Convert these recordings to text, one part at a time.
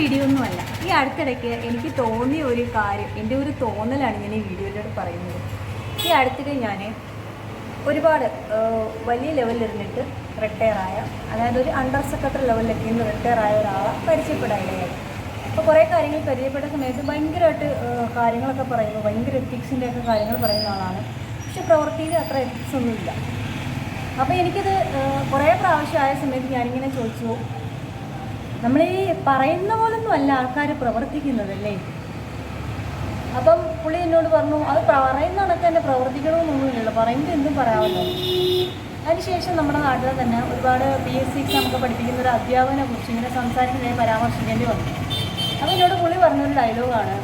Video ഒന്നുമല്ല ഈ അടുത്തിടയ്ക്ക് എനിക്ക് തോന്നിയ ഒരു കാര്യം എന്റെ ഒരു തോന്നലാണ് ഞാൻ ഈ വീഡിയോയിലൂടെ പറയുന്നത്. ഈ അടുത്തിടെ ഞാൻ ഒരുപാട് വലിയ ലെവലിലിരുന്നിട്ട് റിട്ടയറായ അതായത് ഒരു അണ്ടർ സെക്രട്ടറി ലെവലിലൊക്കെ ഇന്ന് റിട്ടയർ ആയ ഒരാളെ പരിചയപ്പെടാനിടയായി. അപ്പോൾ കുറേ കാര്യങ്ങൾ പരിചയപ്പെട്ട സമയത്ത് ഭയങ്കരമായിട്ട് കാര്യങ്ങളൊക്കെ പറയുന്നു ഭയങ്കര എത്തിക്സിന്റെ ഒക്കെ കാര്യങ്ങൾ പറയുന്ന ആളാണ്. പക്ഷേ പ്രവൃത്തിയിൽ അത്ര എത്തിക്സ് ഒന്നുമില്ല. അപ്പോൾ എനിക്കത് കുറേ പ്രാവശ്യം ആയ സമയത്ത് ഞാനിങ്ങനെ ചോദിച്ചു നമ്മൾ ഈ പറയുന്ന പോലൊന്നും അല്ല ആൾക്കാർ പ്രവർത്തിക്കുന്നതല്ലേ? അപ്പം പുള്ളി എന്നോട് പറഞ്ഞു അത് പറയുന്ന കണക്ക് തന്നെ പ്രവർത്തിക്കണമെന്നൊന്നുമില്ലല്ലോ പറയുന്നത് എന്തും പറയാമല്ലോ. അതിനുശേഷം നമ്മുടെ നാട്ടിൽ തന്നെ ഒരുപാട് പി എസ് സി എക്സാം ഒക്കെ പഠിപ്പിക്കുന്ന ഒരു അധ്യാപകനെ കുറിച്ച് ഇങ്ങനെ സംസാരിക്കുന്നതിനെ പരാമർശിക്കേണ്ടി വന്നു. അപ്പോൾ എന്നോട് പുള്ളി പറഞ്ഞൊരു ഡയലോഗാണ്.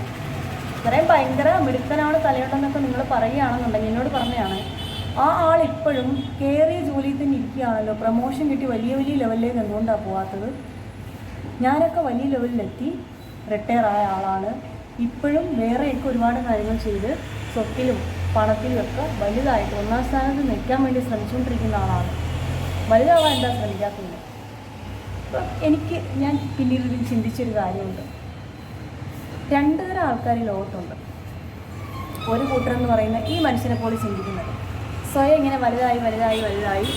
ഇത്രയും ഭയങ്കര മിടുക്കനാണ് തലയുണ്ടെന്നൊക്കെ നിങ്ങൾ പറയുകയാണെന്നുണ്ടെങ്കിൽ എന്നോട് പറഞ്ഞതാണ് ആ ആൾ ഇപ്പോഴും കയറിയ ജോലിയിൽ തന്നെ ഇരിക്കുകയാണല്ലോ പ്രൊമോഷൻ കിട്ടി വലിയ വലിയ ലെവലിലേക്ക് എന്തുകൊണ്ടാണ് പോകാത്തത് ഞാനൊക്കെ വലിയ ലെവലിലെത്തി റിട്ടയർ ആയ ആളാണ്. ഇപ്പോഴും വേറെയൊക്കെ ഒരുപാട് കാര്യങ്ങൾ ചെയ്ത് സ്വത്തിലും പണത്തിലും ഒക്കെ വലുതായിട്ട് ഒന്നാം സ്ഥാനത്ത് നിൽക്കാൻ വേണ്ടി ശ്രമിച്ചുകൊണ്ടിരിക്കുന്ന ആളാണ്. വലുതാവാൻ എന്താ ശ്രമിക്കാത്തത്? എനിക്ക് ഞാൻ പിന്നീട് ഇതിൽ ചിന്തിച്ചൊരു കാര്യമുണ്ട്. രണ്ട് തരം ആൾക്കാർ ലോകത്തുണ്ട്. ഒരു കൂട്ടർ എന്ന് പറയുന്ന ഈ മനുഷ്യനെ പോലെ ചിന്തിക്കുന്നത്. സ്വയം ഇങ്ങനെ വലുതായി വലുതായി വലുതായി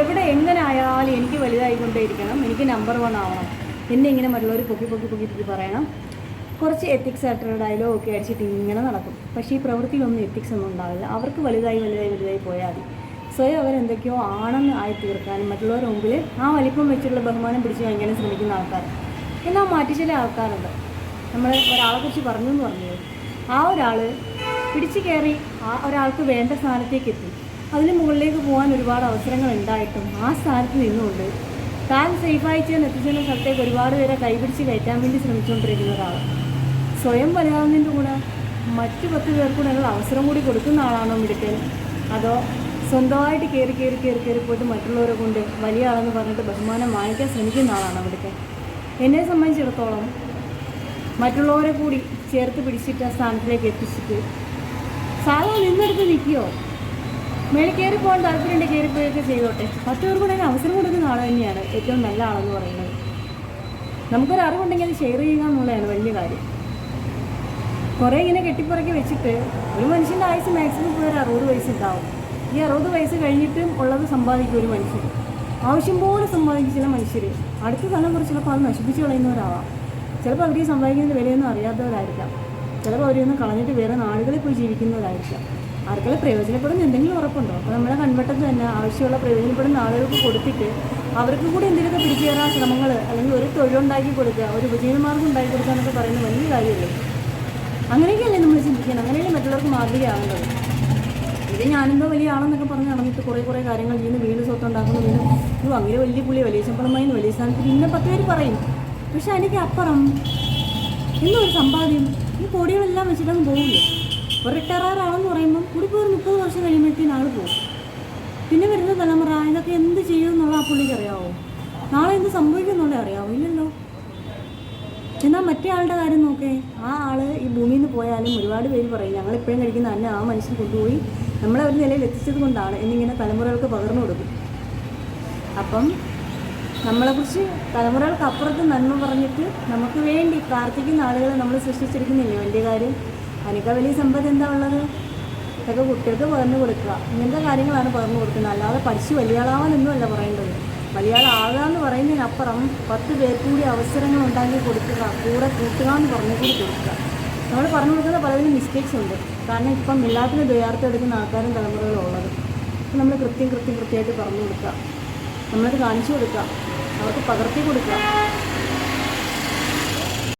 എവിടെ എങ്ങനെ ആയാലും എനിക്ക് വലുതായിക്കൊണ്ടേയിരിക്കണം. എനിക്ക് നമ്പർ വൺ ആവണം. എന്നെ ഇങ്ങനെ മറ്റുള്ളവർ പൊക്കി പൊക്കി പൊക്കി പൊക്കി പറയണം. കുറച്ച് എത്തിക്സ് ആയിട്ടുള്ള ഡയലോഗ് ഒക്കെ അടിച്ചിട്ട് ഇങ്ങനെ നടക്കും. പക്ഷേ ഈ പ്രവൃത്തിയിലൊന്നും എത്തിക്സ് ഒന്നും ഉണ്ടാവില്ല. അവർക്ക് വലുതായി വലുതായി വലുതായി പോയാൽ മതി. സ്വയം അവരെന്തൊക്കെയോ ആണെന്ന് ആയി തീർക്കാനും മറ്റുള്ളവരുടെ മുമ്പിൽ ആ വലിപ്പം വെച്ചുള്ള ബഹുമാനം പിടിച്ച് വാങ്ങിക്കാനും ശ്രമിക്കുന്ന ആൾക്കാർ എന്നാൽ മാറ്റി ചില ആൾക്കാരുണ്ട്. നമ്മൾ ഒരാളെ കുറിച്ച് പറഞ്ഞു എന്ന് പറഞ്ഞത് ആ ഒരാൾ പിടിച്ചു കയറി ആ ഒരാൾക്ക് വേണ്ട സ്ഥാനത്തേക്ക് എത്തി. അതിന് മുകളിലേക്ക് പോകാൻ ഒരുപാട് അവസരങ്ങൾ ഉണ്ടായിട്ടും ആ സ്ഥാനത്ത് നിന്നുകൊണ്ട് താൻ സേഫായി ചെയ്യാൻ എത്തിച്ചെന്ന സ്ഥലത്തേക്ക് ഒരുപാട് പേരെ കൈപിടിച്ച് കയറ്റാൻ വേണ്ടി ശ്രമിച്ചുകൊണ്ടിരിക്കുന്ന ഒരാളാണ് സ്വയം വലുതാവുന്നതിന്റെ കൂടെ മറ്റ് പത്ത് പേർക്കൂടെയുള്ള അവസരം കൂടി കൊടുക്കുന്ന ആളാണോ മിടുക്കൻ? അതോ സ്വന്തമായിട്ട് കയറി കയറി കയറി കയറി പോയിട്ട് മറ്റുള്ളവരെ കൊണ്ട് വലിയ ആളെന്ന് പറഞ്ഞിട്ട് ബഹുമാനം വാങ്ങിക്കാൻ ശ്രമിക്കുന്ന ആളാണോ മിടുക്കൻ? എന്നെ സംബന്ധിച്ചിടത്തോളം മറ്റുള്ളവരെ കൂടി ചേർത്ത് പിടിച്ചിട്ട് ആ സ്ഥാനത്തിലേക്ക് എത്തിച്ചിട്ട് സാധാരണ നിന്നെടുത്ത് നിൽക്കുകയോ മേളിൽ കയറി പോകാൻ താല്പര്യമുണ്ട് കയറിപ്പോയൊക്കെ ചെയ്തോട്ടെ. പത്ത് പേർ കൂടെ അവസരം കൊടുക്കുന്ന ആൾ തന്നെയാണ് ഏറ്റവും നല്ല ആളെന്ന് പറയുന്നത്. നമുക്കൊരു അറിവുണ്ടെങ്കിൽ അത് ഷെയർ ചെയ്യുക എന്നുള്ളതാണ് വലിയ കാര്യം. കുറേ ഇങ്ങനെ കെട്ടിപ്പുറക്കി വെച്ചിട്ട് ഒരു മനുഷ്യന്റെ ആയുസ് മാക്സിമം പോയി ഒരു അറുപത് വയസ്സുണ്ടാവും ഈ അറുപത് വയസ്സ് കഴിഞ്ഞിട്ടും ഉള്ളത് സമ്പാദിക്കും ഒരു മനുഷ്യൻ. ആവശ്യം പോലെ സമ്പാദിക്കും ചില മനുഷ്യർ അടുത്ത തലമുറ ചിലപ്പോൾ അത് നശിപ്പിച്ച് കളയുന്നവരാവാം ചിലപ്പോൾ അവർ ഈ സമ്പാദിക്കുന്നതിന്റെ വിലയൊന്നും അറിയാത്തവരായിരിക്കാം. ചിലപ്പോൾ അവരൊന്നും കളഞ്ഞിട്ട് വേറെ നാടുകളിൽ പോയി ജീവിക്കുന്നവരായിരിക്കാം. ആർക്കെല്ലാം പ്രയോജനപ്പെടുന്ന എന്തെങ്കിലും ഉറപ്പുണ്ടോ? അപ്പോൾ നമ്മുടെ കൺവട്ടത്ത് തന്നെ ആവശ്യമുള്ള പ്രയോജനപ്പെടുന്ന ആളുകൾക്ക് കൊടുത്തിട്ട് അവർക്ക് കൂടി എന്തെങ്കിലുമൊക്കെ പിടിച്ചു കയറാൻ ശ്രമങ്ങൾ അല്ലെങ്കിൽ ഒരു തൊഴിലുണ്ടാക്കി കൊടുക്കുക ഒരു ഉപജീവനമാർഗം ഉണ്ടാക്കി കൊടുക്കുക എന്നൊക്കെ പറയുന്ന വലിയ കാര്യമല്ലേ? അങ്ങനെയൊക്കെയല്ലേ നമ്മൾ ചിന്തിക്കുന്നത്. അങ്ങനെയല്ലേ മറ്റുള്ളവർക്ക് മാതൃകയാകുന്നത് ഇത് ഞാനെന്തോ വലിയ ആളെന്നൊക്കെ പറഞ്ഞ് നടന്നിട്ട് കുറേ കുറേ കാര്യങ്ങൾ ചെയ്യുന്നു. വീട് സ്വത്ത് ഉണ്ടാക്കുന്നു വീണ്ടും അയ്യോ അങ്ങനെ വലിയ പുള്ളി വലിയ ശമ്പളമായി വലിയ സ്ഥാനത്ത് പിന്നെ പത്ത് പേര് പറയും. പക്ഷെ എനിക്ക് അപ്പുറം ഇന്നൊരു സമ്പാദ്യം. ഈ കോടികളെല്ലാം വെച്ചിട്ടങ്ങ് പോകില്ലേ ഒരു റിട്ടയറാറാണെന്ന് പറയുമ്പം കൂടി പോയി മുപ്പത് വർഷം കഴിയുമ്പോഴത്തേന് ആൾ പോകും. പിന്നെ വരുന്ന തലമുറ ഇതൊക്കെ എന്ത് ചെയ്യും എന്നുള്ള ആ പുള്ളിക്ക് അറിയാവോ? നാളെ എന്ത് സംഭവിക്കും എന്നുള്ളത് അറിയാവോ? ഇല്ലല്ലോ. എന്നാൽ മറ്റേ ആളുടെ കാര്യം നോക്കേ. ആ ആൾ ഈ ഭൂമിയിൽ നിന്ന് പോയാലും ഒരുപാട് പേര് പറയും ഞങ്ങൾ ഇപ്പോഴും കഴിക്കുന്ന തന്നെ ആ മനുഷ്യൻ കൊണ്ടുപോയി നമ്മളെ ഒരു നിലയിൽ എത്തിച്ചത് കൊണ്ടാണ് എന്നിങ്ങനെ തലമുറകൾക്ക് പകർന്നു കൊടുക്കും. അപ്പം നമ്മളെക്കുറിച്ച് തലമുറകൾക്ക് അപ്പുറത്ത് നന്മ പറഞ്ഞിട്ട് നമുക്ക് വേണ്ടി പ്രാർത്ഥിക്കുന്ന ആളുകളെ നമ്മൾ സൃഷ്ടിച്ചിരിക്കുന്നില്ലേ? വലിയ കാര്യം. അതിനേക്കാൾ വലിയ സമ്പത്ത് എന്താ ഉള്ളത്? ഇതൊക്കെ കുട്ടികൾക്ക് പകർന്നു കൊടുക്കുക. ഇങ്ങനത്തെ കാര്യങ്ങളാണ് പകർന്നു കൊടുക്കുന്നത്. അല്ലാതെ പഠിച്ച് വലിയ ആളാവാനൊന്നുമല്ല പറയേണ്ടത്. വലിയ ആളാകുക എന്ന് പറയുന്നതിനപ്പുറം പത്ത് പേർക്ക് കൂടി അവസരങ്ങൾ ഉണ്ടാക്കി കൊടുക്കുക. കൂടെ കൂട്ടുക എന്ന് പറഞ്ഞു കൂടി കൊടുക്കുക. നമ്മൾ പറഞ്ഞു കൊടുക്കുന്ന പലതിനും മിസ്റ്റേക്സ് ഉണ്ട്. കാരണം ഇപ്പം എല്ലാത്തിനും ദ്വയാർത്ഥം ആൾക്കാരും തലമുറകളും ഉള്ളത്. നമ്മൾ കൃത്യം കൃത്യം കൃത്യമായിട്ട് പറഞ്ഞു കൊടുക്കുക. നമ്മളത് കാണിച്ചു കൊടുക്കുക. അവർക്ക് പകർത്തി കൊടുക്കുക.